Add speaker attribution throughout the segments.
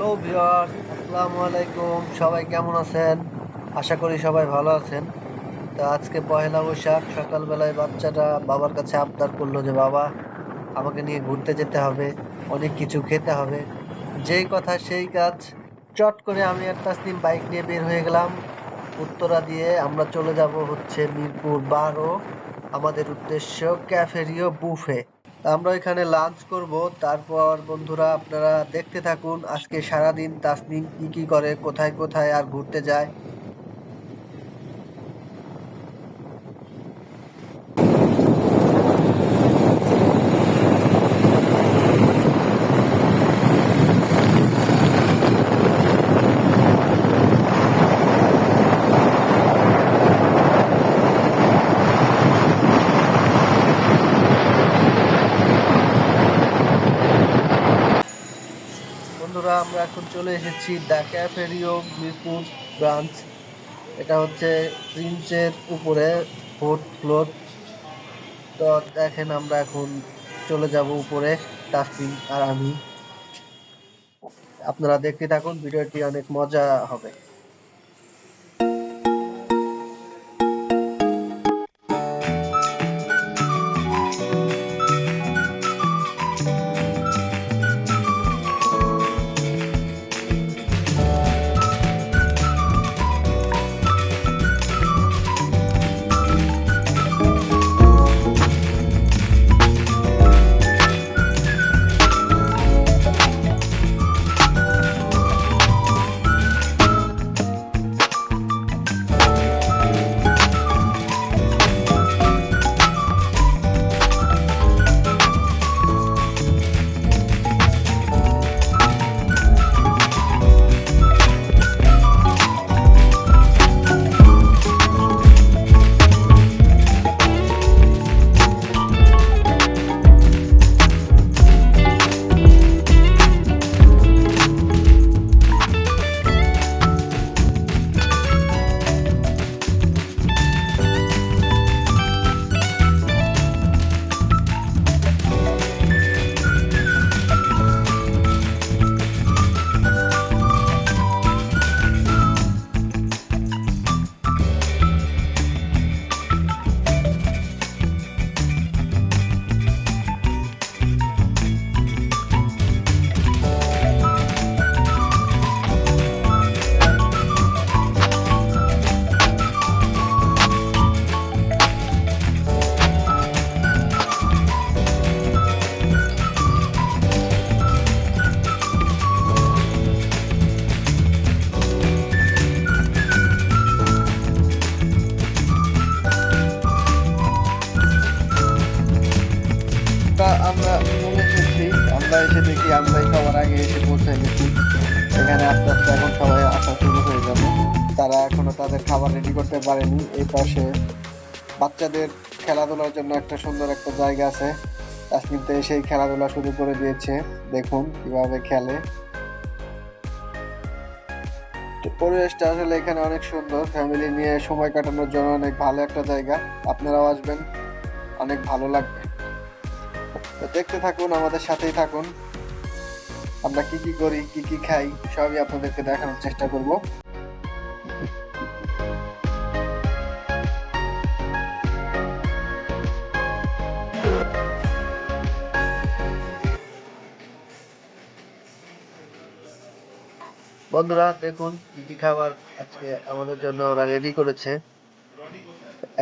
Speaker 1: Hello viewers, আসসালামু আলাইকুম। সবাই কেমন আছেন? আশা করি সবাই ভালো আছেন। তো আজকে পহেলা বৈশাখ, সকালবেলায় বাচ্চাটা বাবার কাছে আবদার করল যে, বাবা, আমাকে নিয়ে ঘুরতে যেতে হবে, অনেক কিছু খেতে হবে। যেই কথা সেই কাজ, চট করে আমি আর তাসনিম বাইক নিয়ে বের হয়ে গেলাম। উত্তরা দিয়ে আমরা চলে যাব হচ্ছে মিরপুর বারো, আমাদের উদ্দেশ্য ক্যাফেরিও বুফে। আমরা এখানে লাঞ্চ করব। তারপর বন্ধুরা আপনারা দেখতে থাকুন আজকে সারাদিন তাসনিম কি কি করে, কোথায় কোথায় আর ঘুরতে যায় বন্ধুরা আমরা এখন চলে এসেছি দ্য ক্যাফেরিও মিরপুর ব্রাঞ্চ। এটা হচ্ছে প্রিন্সের উপরে ফোর্থ ফ্লোর। তো দেখেন আমরা এখন চলে যাব উপরে তাসমিন আর আমি। আপনারা দেখতে থাকুন, ভিডিওটি অনেক মজা হবে। এসে দেখি আমরাই সবার আগে এসে পৌঁছে গেছি। এখানে আস্তে আস্তে এখন সবাই আসা শুরু হয়ে যাবে। তারা এখনও তাদের খাবার রেডি করতে পারেনি। এই পাশে বাচ্চাদের খেলাধুলার জন্য একটা সুন্দর একটা জায়গা আছে। তাসমিন তো এসেই খেলাধুলা শুরু করে দিয়েছে। দেখুন কীভাবে খেলে। পরিবেশটা আসলে এখানে অনেক সুন্দর। ফ্যামিলি নিয়ে সময় কাটানোর জন্য অনেক ভালো একটা জায়গা। আপনারাও আসবেন। অনেক ভালো লাগবে। তো দেখতে থাকুন, আমাদের সাথেই থাকুন। আমরা কি কি করি, কি কি খাই, সবই আপনাদেরকে দেখানোর চেষ্টা করব। বন্ধুরা, দেখুন কি কি খাবার আজকে আমাদের জন্য ওরা রেডি করেছে।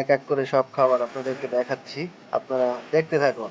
Speaker 1: এক এক করে সব খাবার আপনাদেরকে দেখাচ্ছি। আপনারা দেখতে থাকুন।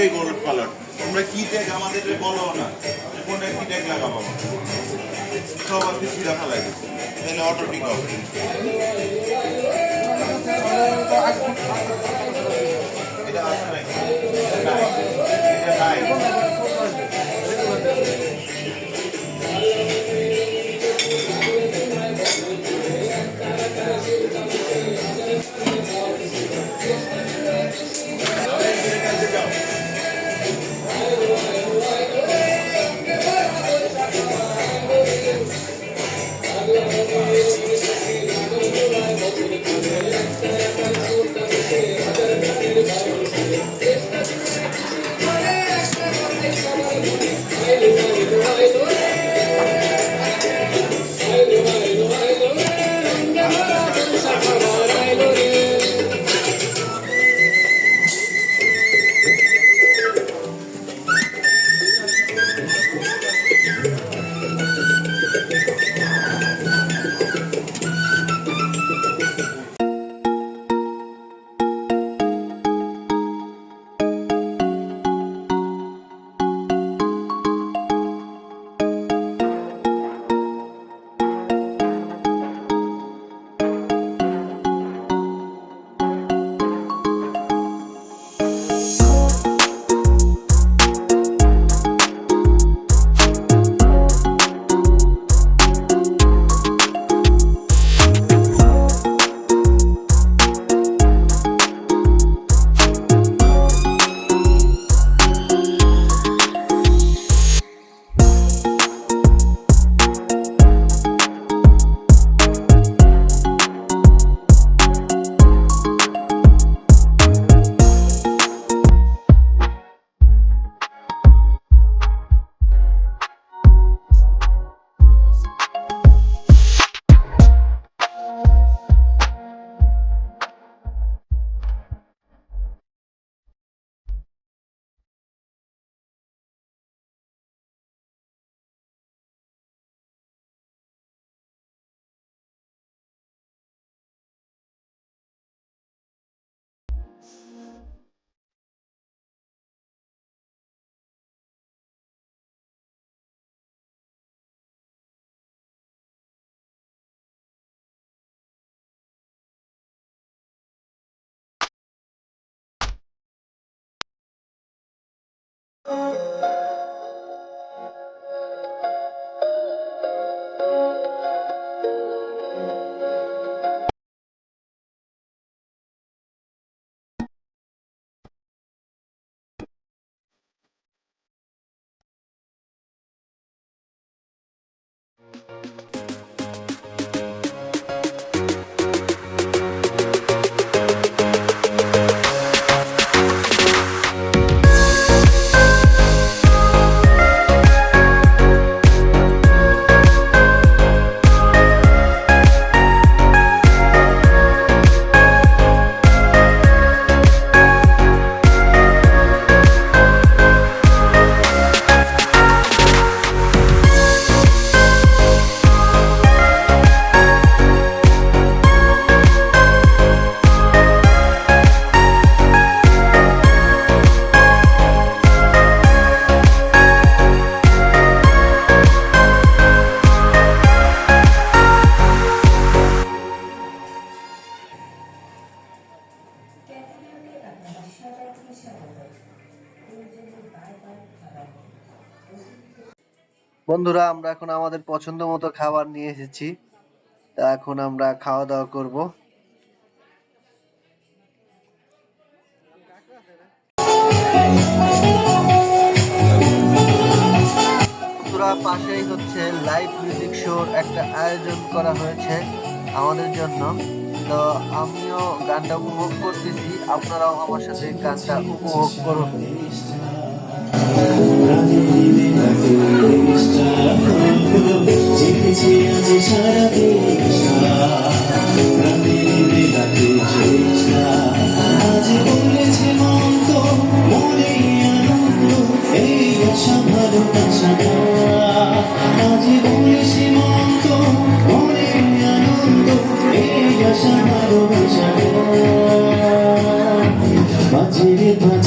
Speaker 2: সবটাই গোল্ড কালার তোমরা কি ট্যাগ আমাদের বলো না কোনটা কি ট্যাগ লাগাবো সব আর কিছু দেখা লাগে তাহলে অটো ঠিক হবে। এটা নাই। এটা নাই
Speaker 1: বন্ধুরা, আমরা এখন আমাদের পছন্দ মতো খাবার নিয়ে এসেছি। তা এখন আমরা খাওয়া দাওয়া করব। বন্ধুরা, পাশেই হচ্ছে লাইভ মিউজিক শোর একটা আয়োজন করা হয়েছে আমাদের জন্য। তো আমিও গানটা উপভোগ করতেছি। আপনারাও আমার সাথে গানটা উপভোগ করুন।
Speaker 3: আজ বলেছে মন Amen.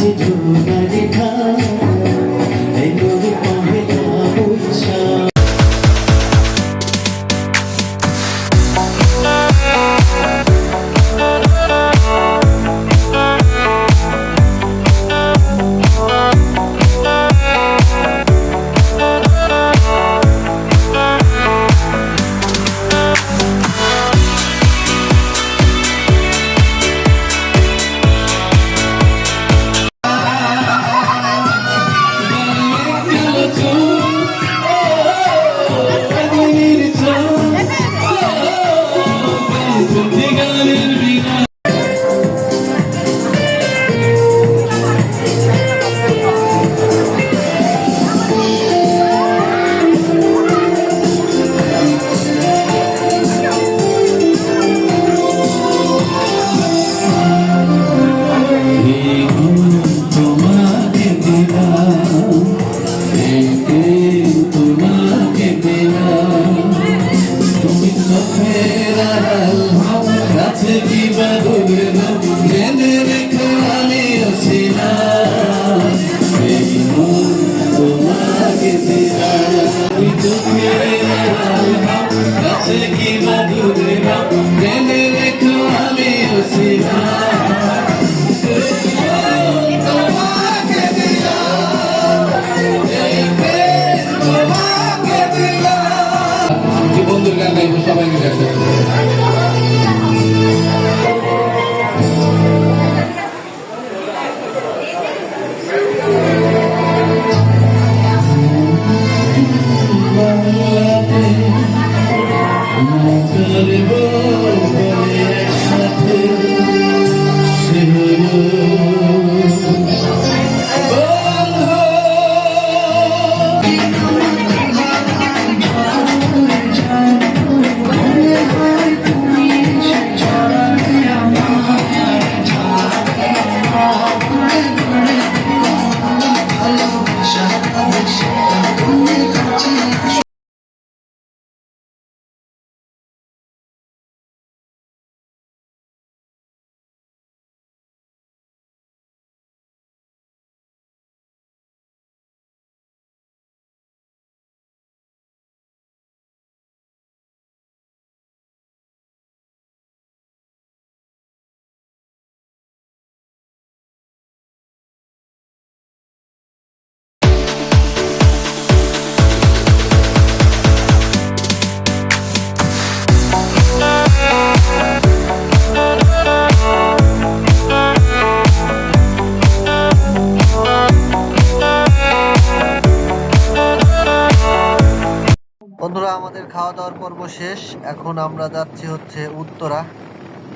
Speaker 3: আমাদের খাওয়া দাওয়ার পর্ব শেষ। এখন আমরা যাচ্ছি হচ্ছে উত্তরা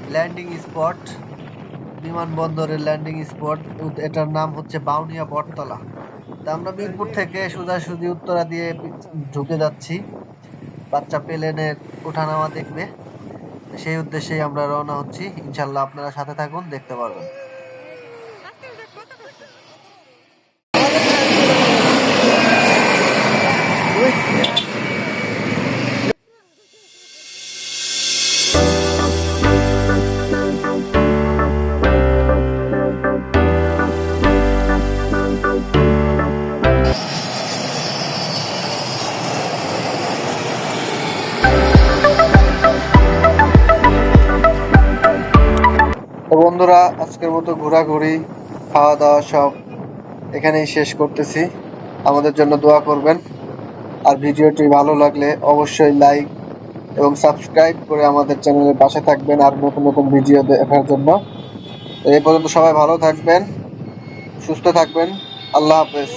Speaker 3: ল্যান্ডিং স্পট বিমানবন্দরের ল্যান্ডিং স্পট এটার নাম হচ্ছে বাউনিয়া বটতলা। তা আমরা মিরপুর থেকে সোজাসুজি উত্তরা দিয়ে ঢুকে যাচ্ছি। বাচ্চা প্লেনের ওঠানামা দেখবে। সেই উদ্দেশ্যেই আমরা রওনা হচ্ছি। ইনশাল্লাহ আপনারা সাথে থাকুন, দেখতে পারবেন। বন্ধুরা, আজকের মতো ঘোরাঘুরি খাওয়া দাওয়া সব এখানেই শেষ করতেছি। আমাদের জন্য দোয়া করবেন। আর ভিডিওটি ভালো লাগলে অবশ্যই লাইক এবং সাবস্ক্রাইব করে আমাদের চ্যানেলের পাশে থাকবেন আর নতুন নতুন ভিডিও দেখার জন্য। এই পর্যন্ত সবাই ভালো থাকবেন, সুস্থ থাকবেন। আল্লাহ হাফেজ।